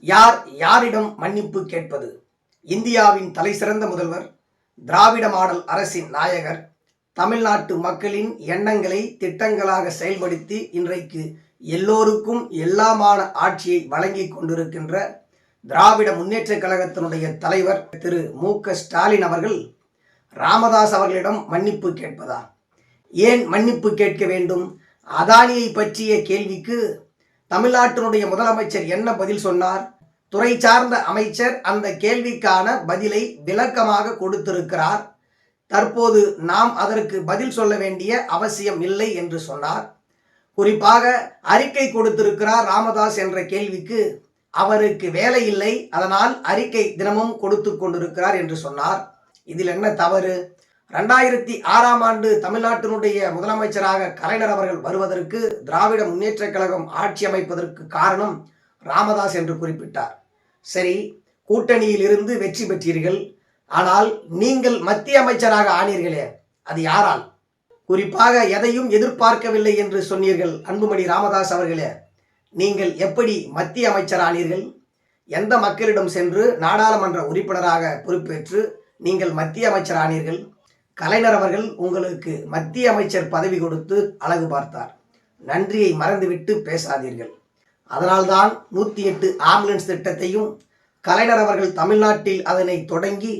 யார் யாரிடம் மன்னிப்பு கேட்பது? இந்தியாவின் தலைசிறந்த முதல்வர் திராவிட மாடல் அரசின் நாயகர் தமிழ்நாட்டு மக்களின் எண்ணங்களை திட்டங்களாக செயல்படுத்தி இன்றைக்கு எல்லோருக்கும் எல்லாமான ஆட்சியை வழங்கி கொண்டிருக்கின்ற திராவிட முன்னேற்றக் கழகத்தினுடைய தலைவர் திரு. மு. ஸ்டாலின் அவர்கள் ராமதாஸ் அவர்களிடம் மன்னிப்பு கேட்பதா? ஏன் மன்னிப்பு கேட்க வேண்டும்? அதானியை பற்றிய கேள்விக்கு தமிழ்நாட்டினுடைய முதலமைச்சர் என்ன பதில் சொன்னார்? துறை சார்ந்த அமைச்சர் அந்த கேள்விக்கான பதிலை விளக்கமாக கொடுத்திருக்கிறார். தற்போது நாம் அதற்கு பதில் சொல்ல வேண்டிய அவசியம் இல்லை என்று சொன்னார். குறிப்பாக அறிக்கை கொடுத்திருக்கிறார் ராமதாஸ் என்ற கேள்விக்கு அவருக்கு வேலை இல்லை அதனால் அறிக்கை தினமும் கொடுத்து கொண்டிருக்கிறார் என்று சொன்னார். இதில் என்ன தவறு? ரெண்டாயிரத்தி ஆறாம் ஆண்டு தமிழ்நாட்டினுடைய முதலமைச்சராக கலைஞர் அவர்கள் வருவதற்கு திராவிட முன்னேற்றக் கழகம் ஆட்சி அமைப்பதற்கு காரணம் ராமதாஸ் என்று குறிப்பிட்டார். சரி கூட்டணியில் இருந்து வெற்றி பெற்றீர்கள். ஆனால் நீங்கள் மத்திய அமைச்சராக ஆனீர்களே அது யாரால்? குறிப்பாக எதையும் எதிர்பார்க்கவில்லை என்று சொன்னீர்கள் அன்புமணி ராமதாஸ் அவர்களே நீங்கள் எப்படி மத்திய அமைச்சர் ஆனீர்கள்? எந்த மக்களிடம் சென்று நாடாளுமன்ற உறுப்பினராக பொறுப்பேற்று நீங்கள் மத்திய அமைச்சர் ஆனீர்கள்? கலைஞர் அவர்கள் உங்களுக்கு மத்திய அமைச்சர் பதவி கொடுத்து அழகு பார்த்தார். நன்றியை மறந்துவிட்டு பேசாதீர்கள். அதனால்தான் நூற்றி எட்டு ஆம்புலன்ஸ் திட்டத்தையும் கலைஞர் அவர்கள் தமிழ்நாட்டில் அதனை தொடங்கி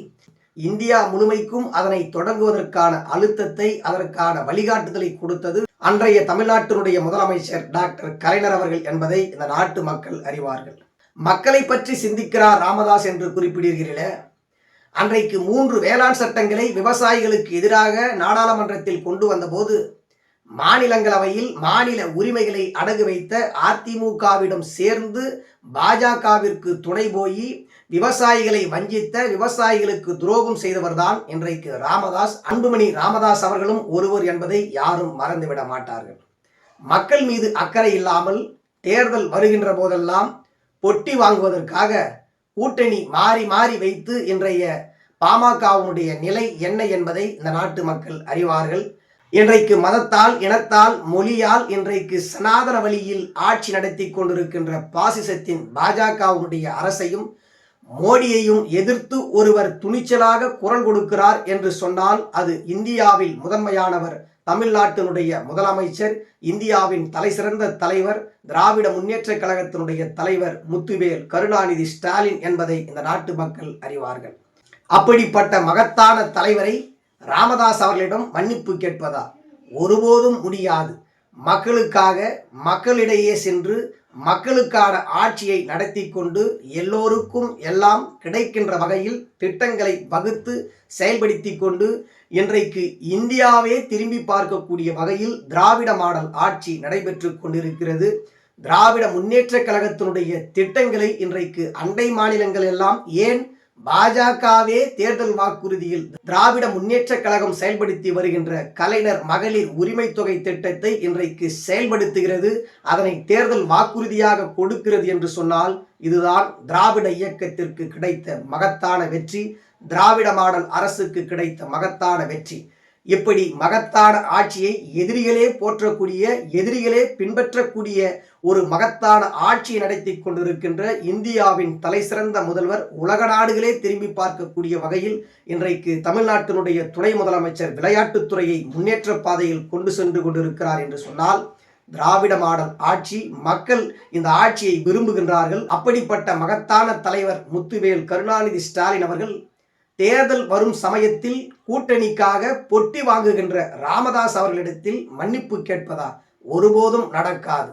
இந்தியா முழுமைக்கும் அதனை தொடங்குவதற்கான அழுத்தத்தை அதற்கான வழிகாட்டுதலை கொடுத்தது அன்றைய தமிழ்நாட்டினுடைய முதலமைச்சர் டாக்டர் கலைஞர் அவர்கள் என்பதை இந்த நாட்டு மக்கள் அறிவார்கள். மக்களை பற்றி சிந்திக்கிறார் ராமதாஸ் என்று குறிப்பிடுகிறீர்களே அன்றைக்கு மூன்று வேளாண் சட்டங்களை விவசாயிகளுக்கு எதிராக நாடாளுமன்றத்தில் கொண்டு வந்தபோது மாநிலங்களவையில் மாநில உரிமைகளை அடகு வைத்த அதிமுகவிடம் சேர்ந்து பாஜகவிற்கு துணை போய் விவசாயிகளை வஞ்சித்த விவசாயிகளுக்கு துரோகம் செய்தவர்தான் இன்றைக்கு ராமதாஸ் அன்புமணி ராமதாஸ் அவர்களும் ஒருவர் என்பதை யாரும் மறந்துவிட மாட்டார்கள். மக்கள் மீது அக்கறை இல்லாமல் தேர்தல் வருகின்ற போதெல்லாம் பொட்டி வாங்குவதற்காக கூட்டணி மாறி மாறி வைத்து இன்றைய பாமகவுடைய நிலை என்ன என்பதை இந்த நாட்டு மக்கள் அறிவார்கள். இன்றைக்கு மதத்தால் இனத்தால் மொழியால் இன்றைக்கு சனாதன வழியில் ஆட்சி நடத்தி கொண்டிருக்கின்ற பாசிசத்தின் பாஜகவுடைய அரசையும் மோடியையும் எதிர்த்து ஒருவர் துணிச்சலாக குரல் கொடுக்கிறார் என்று சொன்னால் அது இந்தியாவில் முதன்மையானவர். தமிழ்நாட்டினுடைய முதலமைச்சர் இந்தியாவின் தலைசிறந்த தலைவர் திராவிட முன்னேற்ற கழகத்தினுடைய தலைவர் முத்துவேல் கருணாநிதி ஸ்டாலின் என்பதை இந்த நாட்டு மக்கள் அறிவார்கள். அப்படிப்பட்ட மகத்தான தலைவரை ராமதாஸ் அவர்களிடம் மன்னிப்பு கேட்பதா? ஒருபோதும் முடியாது. மக்களுக்காக மக்களிடையே சென்று மக்களுக்கான ஆட்சியை நடத்தி கொண்டு எல்லோருக்கும் எல்லாம் கிடைக்கின்ற வகையில் திட்டங்களை வகுத்து செயல்படுத்தி கொண்டு இன்றைக்கு இந்தியாவே திரும்பி பார்க்கக்கூடிய வகையில் திராவிட மாடல் ஆட்சி நடைபெற்று கொண்டிருக்கிறது. திராவிட முன்னேற்ற கழகத்தினுடைய திட்டங்களை இன்றைக்கு அண்டை மாநிலங்கள் எல்லாம் ஏன் பாஜகவே தேர்தல் வாக்குறுதியில் திராவிட முன்னேற்ற கழகம் செயல்படுத்தி வருகின்ற கலைஞர் மகளிர் உரிமை தொகை திட்டத்தை இன்றைக்கு செயல்படுத்துகிறது. அதனை தேர்தல் வாக்குறுதியாக கொடுக்கிறது என்று சொன்னால் இதுதான் திராவிட இயக்கத்திற்கு கிடைத்த மகத்தான வெற்றி திராவிட மாடல் அரசுக்கு கிடைத்த மகத்தான வெற்றி. இப்படி மகத்தான ஆட்சியை எதிரிகளே போற்றக்கூடிய எதிரிகளே பின்பற்றக்கூடிய ஒரு மகத்தான ஆட்சியை நடத்தி கொண்டிருக்கின்ற இந்தியாவின் தலைசிறந்த முதல்வர் உலக நாடுகளே திரும்பி பார்க்கக்கூடிய வகையில் இன்றைக்கு தமிழ்நாட்டினுடைய துணை முதலமைச்சர் விளையாட்டுத்துறையை முன்னேற்ற பாதையில் கொண்டு சென்று கொண்டிருக்கிறார் என்று சொன்னால் திராவிட மாடல் ஆட்சி மக்கள் இந்த ஆட்சியை விரும்புகின்றார்கள். அப்படிப்பட்ட மகத்தான தலைவர் முத்துவேல் கருணாநிதி ஸ்டாலின் அவர்கள் தேர்தல் வரும் சமயத்தில் கூட்டணிக்காக பொட்டி வாங்குகின்ற ராமதாஸ் அவர்களிடத்தில் மன்னிப்பு கேட்பதா? ஒருபோதும் நடக்காது.